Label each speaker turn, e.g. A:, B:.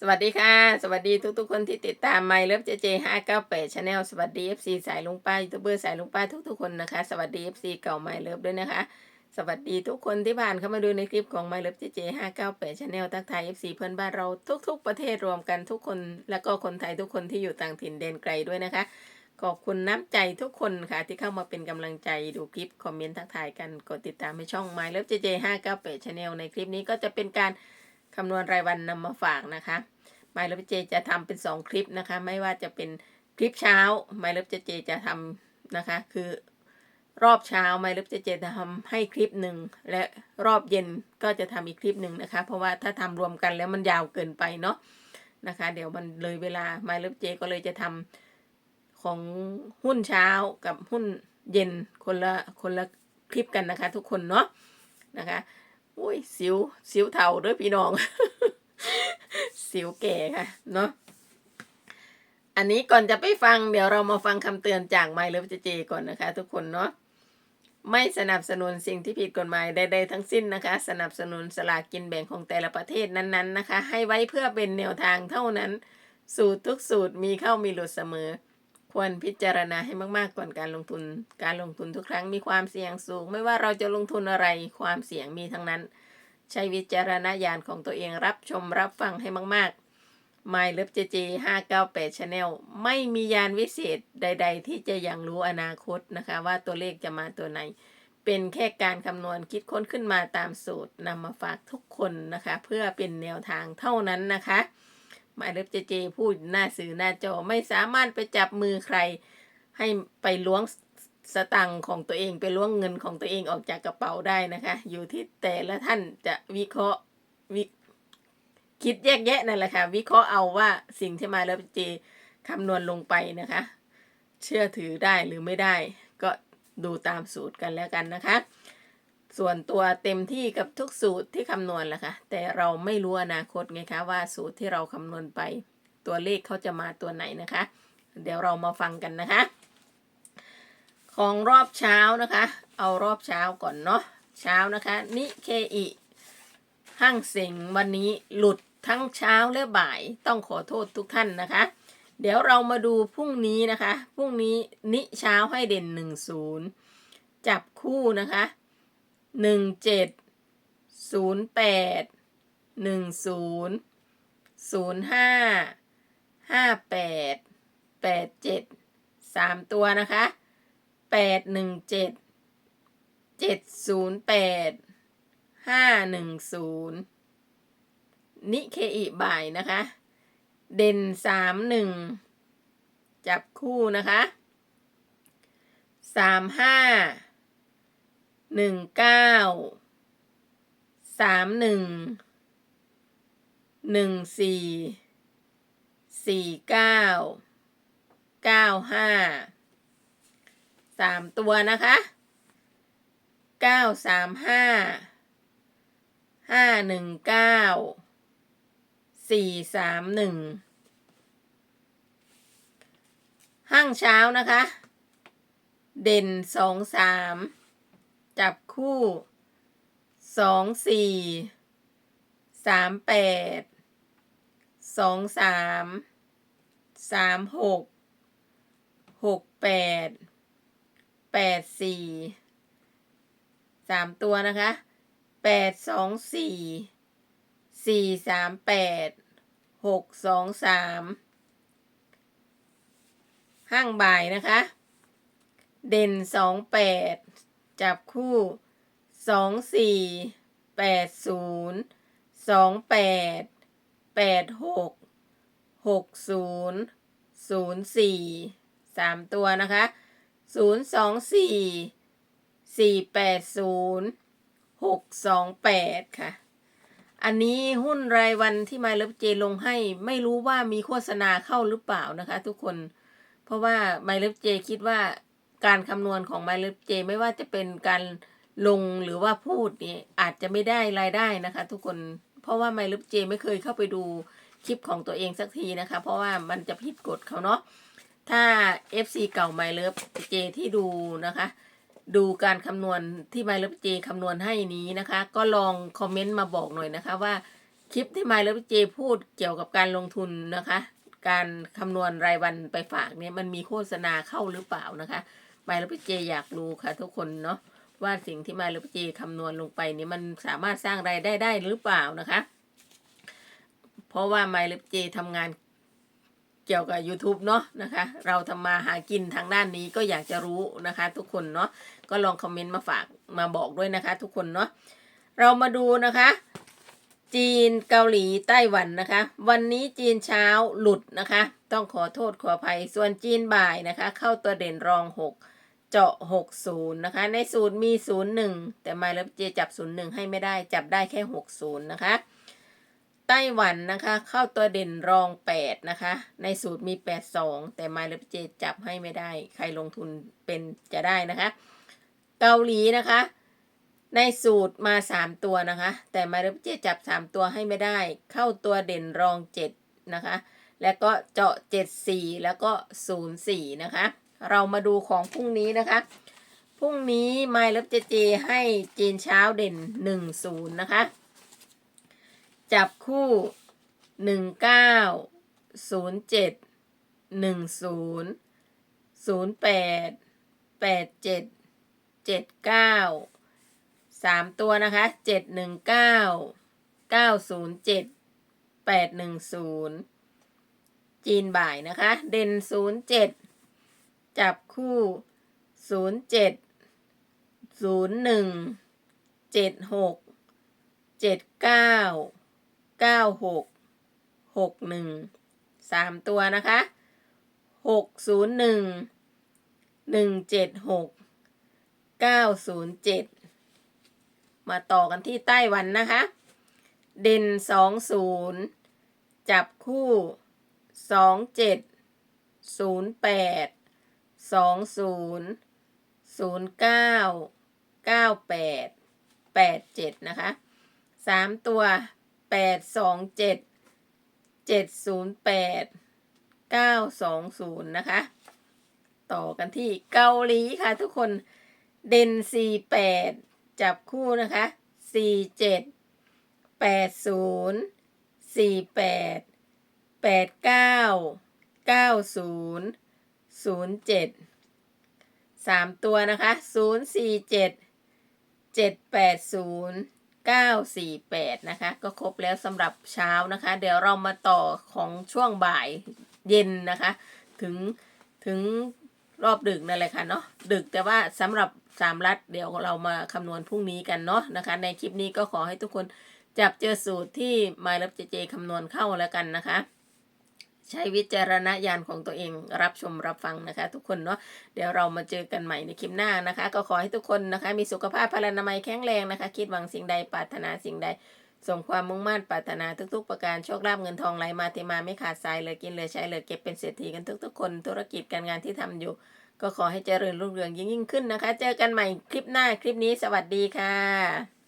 A: สวัสดีค่ะ สวัสดีทุกๆคนที่ติดตาม My Love JJ 598 Channel สวัสดี FC สายลุงป้ายูทูบเบอร์สายลุงป้าทุกๆคนนะคะ สวัสดี FC เก่า My Love ด้วยนะคะ สวัสดีทุกคนที่ผ่านเข้ามาดูในคลิปของ My Love JJ 598 Channel ทักทาย FC เพื่อนบ้านเราทุก ๆ ประเทศรวมกันทุกคน แล้วก็คนไทยทุกคนที่อยู่ต่างถิ่นแดนไกลด้วยนะคะ ขอบคุณน้ำใจทุกคนค่ะที่เข้ามาเป็นกำลังใจดูคลิปคอมเมนต์ทักทายกันกดติดตามให้ช่อง My Love JJ 598 Channel ในคลิปนี้ก็จะเป็นการ คำนวณรายวันนำมาฝากนะคะไมล์เลิฟเจจะทำเป็นสองคลิปนะคะ ไม่ว่าจะเป็นคลิปเช้าไมล์เลิฟเจจะทำนะคะ คือรอบเช้าไมล์เลิฟเจเจจะทำให้คลิปหนึ่งและรอบเย็นก็จะทำอีกคลิปหนึ่งนะคะ เพราะว่าถ้าทำรวมกันแล้วมันยาวเกินไปเนาะนะคะ เดี๋ยวมันเลยเวลาไมล์เลิฟเจก็เลยจะทำของหุ้นเช้ากับหุ้นเย็นคนละคนละคลิปกันนะคะ ทุกคนเนาะนะคะ อุ้ยสิวสิวเทาด้วยพี่น้อง สิวแก่ค่ะ เนาะอันนี้ก่อนจะไปฟังเดี๋ยวเรามาฟังคำเตือนจากไมล์เลฟเจก่อนนะคะ ทุกคนเนาะไม่สนับสนุนสิ่งที่ผิดกฎหมายใดๆทั้งสิ้นนะคะ สนับสนุนสลากกินแบ่งของแต่ละประเทศนั้นๆนะคะ ให้ไว้เพื่อเป็นแนวทางเท่านั้น สูตรทุกสูตรมีเข้ามีหลุดเสมอ ควรพิจารณาให้มากๆก่อนการลงทุน การลงทุนทุกครั้งมีความเสี่ยงสูง ไม่ว่าเราจะลงทุนอะไรความเสี่ยงมีทั้งนั้น ใช้วิจารณญาณของตัวเองรับชมรับฟังให้มาก ๆ My Love JJ 598 Channel ไม่มียานวิเศษใด ๆ ที่จะยังรู้อนาคตนะคะ ว่าตัวเลขจะมาตัวไหน เป็นแค่การคำนวณคิดค้นขึ้นมาตามสูตรนำมาฝากทุกคนนะคะ เพื่อเป็นแนวทางเท่านั้นนะคะ My Love JJ พูดหน้าสื่อหน้าจอไม่สามารถไปจับมือใคร ให้ไปล้วงสตังค์ของตัวเองไปล้วงเงินของตัวเองออกจากกระเป๋าได้นะคะ อยู่ที่แต่ละท่านจะวิเคราะห์วิคิดแยกแยะนั่นแหละค่ะ วิเคราะห์เอาว่าสิ่งที่มาแล้วเจคำนวณลงไปนะคะ เชื่อถือได้หรือไม่ได้ ก็ดูตามสูตรกันแล้วกันนะคะ ส่วนตัวเต็มที่กับทุกสูตรที่คำนวณแหละค่ะ แต่เราไม่รู้อนาคตไงคะว่าสูตรที่เราคำนวณไป ตัวเลขเขาจะมาตัวไหนนะคะ เดี๋ยวเรามาฟังกันนะคะ ของรอบเช้านะคะ เอารอบเช้าก่อนเนาะเช้านะคะนิเคอิห้างเสงวันนี้หลุดทั้งเช้าและบ่ายต้องขอโทษทุกท่านนะคะ เดี๋ยวเรามาดูพรุ่งนี้นะคะพรุ่งนี้นิเช้าให้เด่นหนึ่งศูนย์จับคู่นะคะ หนึ่งเจ็ดศูนย์แปดหนึ่งศูนย์ศูนย์ห้าห้าแปดแปดเจ็ดสามตัวนะคะแปดหนึ่งเจ็ดเจ็ดศูนย์แปดห้าหนึ่งศูนย์นิเคอิบ่ายนะคะ เด่นสามหนึ่งจับคู่นะคะสามห้า หนึ่งเก้าสามหนึ่งหนึ่งสี่สี่เก้าเก้าห้าสามตัวนะคะเก้าสามห้าห้าหนึ่งเก้าสี่สามหนึ่งห้างเช้านะคะ เด่นสองสาม จับคู่สองสี่สามแปดสองสามสามหกหกแปดแปดสี่สามตัวนะคะแปดสองสี่สี่สามแปดหกสองสามห้างบ่ายนะคะ เด่นสองแปด จับคู่สองสี่แปดศูนย์สองแปดแปดหกหกศูนย์ศูนย์สี่สามตัวนะคะศูนย์สองสี่สี่แปดศูนย์หกสองแปดค่ะ อันนี้หุ้นรายวันที่มาเลิฟเจลงให้ไม่รู้ว่ามีโฆษณาเข้าหรือเปล่านะคะ ทุกคน เพราะว่าไมเลิฟเจคิดว่า การคำนวณของไมเลิฟเจไม่ว่าจะเป็นการลงหรือว่าพูดนี่อาจจะไม่ได้รายได้นะคะ ทุกคนเพราะว่าไมเลิฟเจไม่เคยเข้าไปดูคลิปของตัวเองสักทีนะคะ เพราะว่ามันจะผิดกฎเขาเนาะถ้า FC เก่า My Love J ที่ดูนะคะ ดูการคำนวณที่ My Love J คำนวณให้นี้นะคะ ก็ลองคอมเมนต์มาบอกหน่อยนะคะว่าคลิปที่มายแล้วเจพูดเกี่ยวกับการลงทุนนะคะการคำนวณรายวันไปฝากเนี่ยมันมีโฆษณาเข้าหรือเปล่านะคะ มายล้วเจอยากรู้ค่ะ ทุกคนเนาะว่าสิ่งที่มายล้วเจคำนวณลงไปนี่ยมันสามารถสร้างรายได้ได้หรือเปล่านะคะ เพราะว่า My l e เจทำงานเกี่ยวกับ YouTube เนาะนะคะ เราทำมาหากินทางด้านนี้ก็อยากจะรู้นะคะ ทุกคนเนาะก็ลองคอมเมนต์มาฝากมาบอกด้วยนะคะ ทุกคนเนาะเรามาดูนะคะ จีนเกาหลีไต้หวันนะคะ วันนี้จีนเช้าหลุดนะคะ ต้องขอโทษขออภัยส่วนจีนบ่ายนะคะ เข้าตัวเด่นรอง6 เจาะ60นะคะ ในสูตรมี01แต่มาแล้วเจจับ01ให้ไม่ได้จับได้แค่60นะคะไต้หวันนะคะเข้าตัวเด่นรอง 8 นะคะ ในสูตรมี 82 แต่มาแล้วเจจับให้ไม่ได้ ใครลงทุนเป็นจะได้นะคะ เกาหลีนะคะ ในสูตรมา 3 ตัวนะคะ แต่มาเรเจจับ 3 ตัวให้ไม่ได้ เข้าตัวเด่นรอง 7 นะคะ แล้วก็เจาะ 74 แล้วก็ 04 นะคะ เรามาดูของพรุ่งนี้นะคะ พรุ่งนี้ไมล์เล็บเจเจให้จีนเช้าเด่น10นย์นะคะ จับคู่19 07 10 08 87 79สามตัวนะคะเจ็ดหนึ่งเก้าเก้าศูนย์เจ็ดแปดหนึ่งศูนย์จีนบ่ายนะคะ เด่นศูนย์เจ็ด จับคู่ศูนย์เจ็ดศูนย์หนึ่งเจ็ดหกเจ็ดเก้าเก้าหกหกหนึ่งสามตัวนะคะหกศูนย์หนึ่งหนึ่งเจ็ดหกเก้าศูนย์เจ็ดมาต่อกันที่ไต้หวันนะคะ เด่นสองศูนย์จับคู่สองเจ็ดศูนย์แปด สองศูนย์ศูนย์เก้าเก้าแปดแปดเจ็ดนะคะสามตัวแปดสองเจ็ดเจ็ดศูนย์แปดเก้าสองศูนย์นะคะ ต่อกันที่เกาหลีค่ะทุกคนเด่นสี่แปดจับคู่นะคะสี่เจ็ดแปดศูนย์สี่แปดแปดเก้าเก้าศูนย์ ศูนย์เจ็ดสามตัวนะคะศูนย์สี่เจ็ดเจ็ดแปดศูนย์เก้าสี่แปดนะคะ ก็ครบแล้วสำหรับเช้านะคะ เดี๋ยวเรามาต่อของช่วงบ่ายเย็นนะคะ ถึงถึงรอบดึกนั่นแหละค่ะเนาะดึกแต่ว่าสำหรับสามรัฐเดี๋ยวเรามาคำนวณพรุ่งนี้กันเนาะนะคะ ในคลิปนี้ก็ขอให้ทุกคนจับเจอสูตรที่ My l o v e JJ คำนวณเข้าแล้วกันนะคะ ใช้วิจารณญาณของตัวเองรับชมรับฟังนะคะ ทุกคนเนาะเดี๋ยวเรามาเจอกันใหม่ในคลิปหน้านะคะ ก็ขอให้ทุกคนนะคะ มีสุขภาพพลานามัยแข็งแรงนะคะ คิดหวังสิ่งใดปรารถนาสิ่งใดส่งความมุ่งมั่นปรารถนาทุกๆ ประการโชคลาภเงินทองไหลมาเทมาไม่ขาดสายเลยกินเลยใช้เลยเก็บเป็นเศรษฐีกันทุก ๆ คนธุรกิจการงานที่ทำอยู่ ก็ขอให้เจริญรุ่งเรืองยิ่งยิ่งขึ้นนะคะ เจอกันใหม่คลิปหน้าคลิปนี้สวัสดีค่ะ